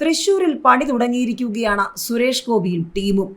തൃശൂരിൽ പണി തുടങ്ങിയിരിക്കുകയാണ് സുരേഷ് ഗോപിയും ടീമും.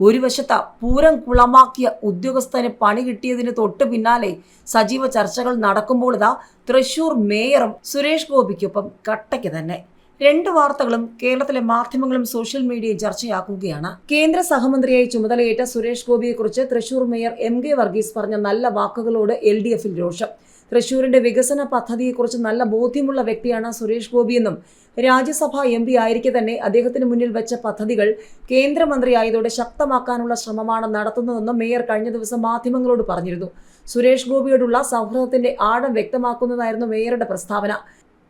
ഒരു വശത്ത് പൂരം കുളമാക്കിയ ഉദ്യോഗസ്ഥന് പണി കിട്ടിയതിന് തൊട്ട് പിന്നാലെ സജീവ ചർച്ചകൾ നടക്കുമ്പോൾ ഇതാ തൃശൂർ മേയറും സുരേഷ് ഗോപിക്കൊപ്പം കട്ടയ്ക്ക് തന്നെ. രണ്ട് വാർത്തകളും കേരളത്തിലെ മാധ്യമങ്ങളും സോഷ്യൽ മീഡിയയും ചർച്ചയാക്കുകയാണ്. കേന്ദ്ര സഹമന്ത്രിയായി ചുമതലയേറ്റ Suresh ഗോപിയെക്കുറിച്ച് Thrissur mayor M K Varghese പറഞ്ഞ നല്ല വാക്കുകളോട് എൽ ഡി എഫിൽ രോഷം. തൃശൂരിന്റെ വികസന പദ്ധതിയെക്കുറിച്ച് നല്ല ബോധ്യമുള്ള വ്യക്തിയാണ് സുരേഷ് ഗോപിയെന്നും രാജ്യസഭാ എം പി ആയിരിക്കെ തന്നെ അദ്ദേഹത്തിന് മുന്നിൽ വെച്ച പദ്ധതികൾ കേന്ദ്രമന്ത്രിയായതോടെ ശക്തമാക്കാനുള്ള ശ്രമമാണ് നടത്തുന്നതെന്നും മേയർ കഴിഞ്ഞ ദിവസം മാധ്യമങ്ങളോട് പറഞ്ഞിരുന്നു. സുരേഷ് ഗോപിയോടുള്ള സൗഹൃദത്തിന്റെ ആഴം വ്യക്തമാക്കുന്നതായിരുന്നു മേയറുടെ പ്രസ്താവന.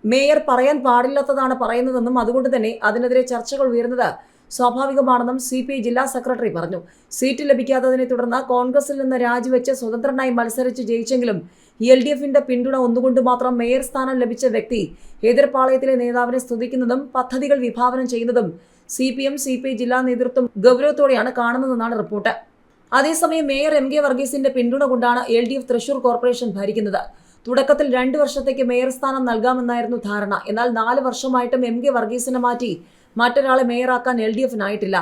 മേയർ പറയാൻ പാടില്ലാത്തതാണ് പറയുന്നതെന്നും അതുകൊണ്ട് തന്നെ അതിനെതിരെ ചർച്ചകൾ ഉയർന്നത് സ്വാഭാവികമാണെന്നും സി പി ഐ ജില്ലാ സെക്രട്ടറി പറഞ്ഞു. സീറ്റ് ലഭിക്കാത്തതിനെ തുടർന്ന് കോൺഗ്രസിൽ നിന്ന് രാജിവെച്ച് സ്വതന്ത്രനായി മത്സരിച്ച് ജയിച്ചെങ്കിലും എൽ ഡി എഫിന്റെ പിന്തുണ ഒന്നുകൊണ്ട് മാത്രം മേയർ സ്ഥാനം ലഭിച്ച വ്യക്തി എതിർപ്പാളയത്തിലെ നേതാവിനെ സ്തുതിക്കുന്നതും പദ്ധതികൾ വിഭാവനം ചെയ്യുന്നതും C P M C P I ജില്ലാ നേതൃത്വം ഗൗരവത്തോടെയാണ് കാണുന്നതെന്നാണ് റിപ്പോർട്ട്. അതേസമയം മേയർ എം കെ വർഗീസിന്റെ പിന്തുണ കൊണ്ടാണ് L D F Thrissur corporation ഭരിക്കുന്നത്. തുടക്കത്തിൽ രണ്ട് വർഷത്തേക്ക് മേയർ സ്ഥാനം നൽകാമെന്നായിരുന്നു ധാരണ. എന്നാൽ നാല് വർഷമായിട്ടും എം കെ വർഗീസിനെ മാറ്റി മറ്റൊരാളെ മേയറാക്കാൻ എൽ ഡി എഫിനായിട്ടില്ല.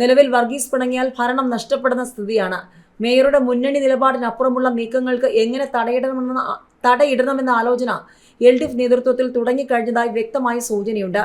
നിലവിൽ വർഗീസ് പിണങ്ങിയാൽ ഭരണം നഷ്ടപ്പെടുന്ന സ്ഥിതിയാണ്. മേയറുടെ മുന്നണി നിലപാടിനപ്പുറമുള്ള നീക്കങ്ങൾക്ക് എങ്ങനെ തടയിടണമെന്ന തടയിടണമെന്ന ആലോചന എൽ ഡി എഫ് നേതൃത്വത്തിൽ തുടങ്ങിക്കഴിഞ്ഞതായി വ്യക്തമായ സൂചനയുണ്ട്.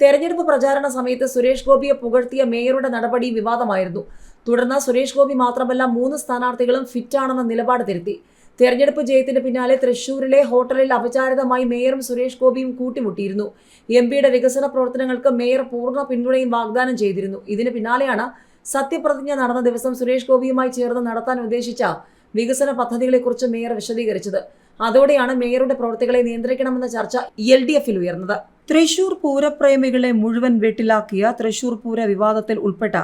തെരഞ്ഞെടുപ്പ് പ്രചാരണ സമയത്ത് സുരേഷ് ഗോപിയെ പുകഴ്ത്തിയ മേയറുടെ നടപടി വിവാദമായിരുന്നു. തുടർന്ന് സുരേഷ് ഗോപി മാത്രമല്ല മൂന്ന് സ്ഥാനാർത്ഥികളും ഫിറ്റാണെന്ന നിലപാട് തിരുത്തി. തെരഞ്ഞെടുപ്പ് ജയത്തിന് പിന്നാലെ തൃശൂരിലെ ഹോട്ടലിൽ അപചാരിതമായി മേയറും സുരേഷ് ഗോപിയും കൂട്ടിമുട്ടിയിരുന്നു. എം പിയുടെ വികസന പ്രവർത്തനങ്ങൾക്ക് മേയർ പൂർണ പിന്തുണയും വാഗ്ദാനം ചെയ്തിരുന്നു. ഇതിന് പിന്നാലെയാണ് സത്യപ്രതിജ്ഞ നടന്ന ദിവസം സുരേഷ് ഗോപിയുമായി ചേർന്ന് നടത്താൻ ഉദ്ദേശിച്ച വികസന പദ്ധതികളെക്കുറിച്ച് മേയർ വിശദീകരിച്ചത്. അതോടെയാണ് മേയറുടെ പ്രവൃത്തികളെ നിയന്ത്രിക്കണമെന്ന ചർച്ച എൽ ഡി എഫിൽ ഉയർന്നത്. തൃശൂർ പൂരപ്രേമികളെ മുഴുവൻ വെട്ടിലാക്കിയ തൃശൂർ പൂര വിവാദത്തിൽ ഉൾപ്പെട്ട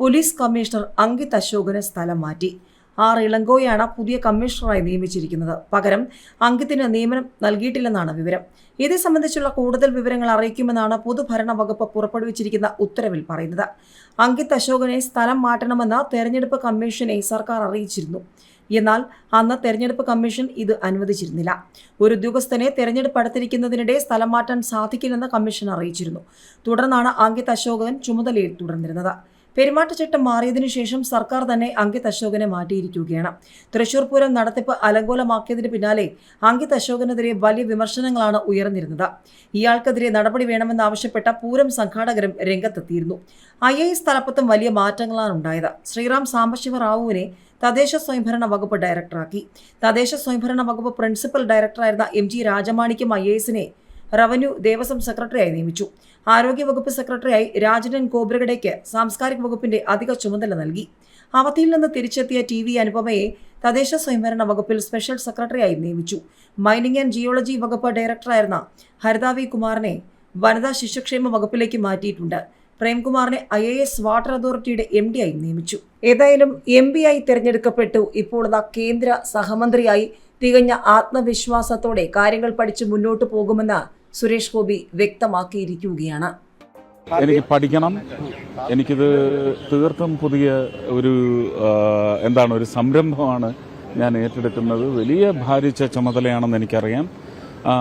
പോലീസ് കമ്മീഷണർ അങ്കിത് അശോകന് സ്ഥലം മാറ്റി. ആർ ഇളങ്കോയാണ് പുതിയ കമ്മീഷണറായി നിയമിച്ചിരിക്കുന്നത്. പകരം അങ്കിത്തിന് നിയമനം നൽകിയിട്ടില്ലെന്നാണ് വിവരം. ഇത് സംബന്ധിച്ചുള്ള കൂടുതൽ വിവരങ്ങൾ അറിയിക്കുമെന്നാണ് പൊതുഭരണ വകുപ്പ് പുറപ്പെടുവിച്ചിരിക്കുന്ന ഉത്തരവിൽ പറയുന്നത്. അങ്കിത് അശോകനെ സ്ഥലം മാറ്റണമെന്ന് തെരഞ്ഞെടുപ്പ് കമ്മീഷനെ സർക്കാർ അറിയിച്ചിരുന്നു. എന്നാൽ അന്ന് തെരഞ്ഞെടുപ്പ് കമ്മീഷൻ ഇത് അനുവദിച്ചിരുന്നില്ല. ഒരു ഉദ്യോഗസ്ഥനെ തെരഞ്ഞെടുപ്പ് അടുത്തിരിക്കുന്നതിനിടെ സ്ഥലം മാറ്റാൻ സാധിക്കില്ലെന്ന് കമ്മീഷൻ അറിയിച്ചിരുന്നു. തുടർന്നാണ് അങ്കിത് അശോകൻ ചുമതലയിൽ തുടർന്നിരുന്നത്. പെരുമാറ്റച്ചട്ടം മാറിയതിനു ശേഷം സർക്കാർ തന്നെ അങ്കിത് അശോകനെ മാറ്റിയിരിക്കുകയാണ്. തൃശൂർ പൂരം നടത്തിപ്പ് അലങ്കോലമാക്കിയതിന് പിന്നാലെ അങ്കിത് അശോകനെതിരെ വലിയ വിമർശനങ്ങളാണ് ഉയർന്നിരുന്നത്. ഇയാൾക്കെതിരെ നടപടി വേണമെന്നാവശ്യപ്പെട്ട പൂരം സംഘാടകരും രംഗത്തെത്തിയിരുന്നു. ഐ എ എസ് തലപ്പത്തും വലിയ മാറ്റങ്ങളാണ് ഉണ്ടായത്. ശ്രീറാം സാംബശിവ റാവുവിനെ തദ്ദേശ സ്വയംഭരണ വകുപ്പ് ഡയറക്ടറാക്കി. തദ്ദേശ സ്വയംഭരണ വകുപ്പ് principal ഡയറക്ടറായിരുന്ന M G Rajamanickam I A എസിനെ റവന്യൂ ദേവസ്വം സെക്രട്ടറിയായി നിയമിച്ചു. ആരോഗ്യവകുപ്പ് സെക്രട്ടറിയായി രാജനൻ കോബ്രഗഡയ്ക്ക് സാംസ്കാരിക വകുപ്പിന്റെ അധിക ചുമതല നൽകി. അവധിയിൽ നിന്ന് തിരിച്ചെത്തിയ ടി വി അനുപമയെ തദ്ദേശ സ്വയംഭരണ വകുപ്പിൽ സ്പെഷ്യൽ സെക്രട്ടറിയായി നിയമിച്ചു. മൈനിങ് ആൻഡ് ജിയോളജി വകുപ്പ് ഡയറക്ടറായിരുന്ന ഹരിതാവി കുമാറിനെ വനിതാ ശിശുക്ഷേമ വകുപ്പിലേക്ക് മാറ്റിയിട്ടുണ്ട്. പ്രേംകുമാറിനെ ഐ എ എസ് വാട്ടർ അതോറിറ്റിയുടെ എം ഡി ആയി നിയമിച്ചു. ഏതായാലും എം പി ആയി തിരഞ്ഞെടുക്കപ്പെട്ടു. ഇപ്പോൾ ഇതാ കേന്ദ്ര സഹമന്ത്രിയായി തികഞ്ഞ ആത്മവിശ്വാസത്തോടെ കാര്യങ്ങൾ പഠിച്ച് മുന്നോട്ട് പോകുമെന്ന് സുരേഷ് ഗോപി വ്യക്തമാക്കിയിരിക്കുകയാണ്. എനിക്ക് പഠിക്കണം. എനിക്കിത് തീർത്തും പുതിയ ഒരു എന്താണ് ഒരു സംരംഭമാണ് ഞാൻ ഏറ്റെടുക്കുന്നത്. വലിയ ഭാരിച്ച ചുമതലയാണെന്ന് എനിക്കറിയാം.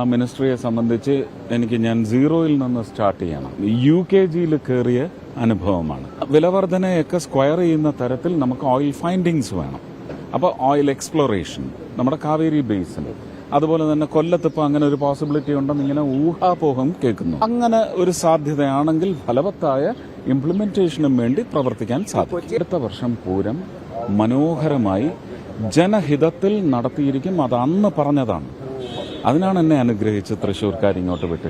മിനിസ്ട്രിയെ സംബന്ധിച്ച് എനിക്ക് ഞാൻ സീറോയിൽ നിന്ന് സ്റ്റാർട്ട് ചെയ്യണം. യു കെ ജിയിൽ കയറിയ അനുഭവമാണ്. വിലവർധനയൊക്കെ സ്ക്വയർ ചെയ്യുന്ന തരത്തിൽ നമുക്ക് ഓയിൽ ഫൈൻഡിങ്സ് വേണം. അപ്പോൾ ഓയിൽ എക്സ്പ്ലോറേഷൻ നമ്മുടെ കാവേരി ബേസിൽ അതുപോലെ തന്നെ കൊല്ലത്ത് അങ്ങനെ ഒരു പോസിബിലിറ്റി ഉണ്ടെന്ന് ഇങ്ങനെ ഊഹാപോഹം കേൾക്കുന്നു. അങ്ങനെ ഒരു സാധ്യതയാണെങ്കിൽ ഫലവത്തായ ഇംപ്ലിമെന്റേഷനും വേണ്ടി പ്രവർത്തിക്കാൻ സാധിക്കും. അടുത്ത വർഷം പൂരം മനോഹരമായി ജനഹിതത്തിൽ നടത്തിയിരിക്കും. അത് അന്ന് പറഞ്ഞതാണ്. അതിനാണ് എന്നെ അനുഗ്രഹിച്ച് തൃശ്ശൂർക്കാർ ഇങ്ങോട്ട് വിട്ടിട്ട്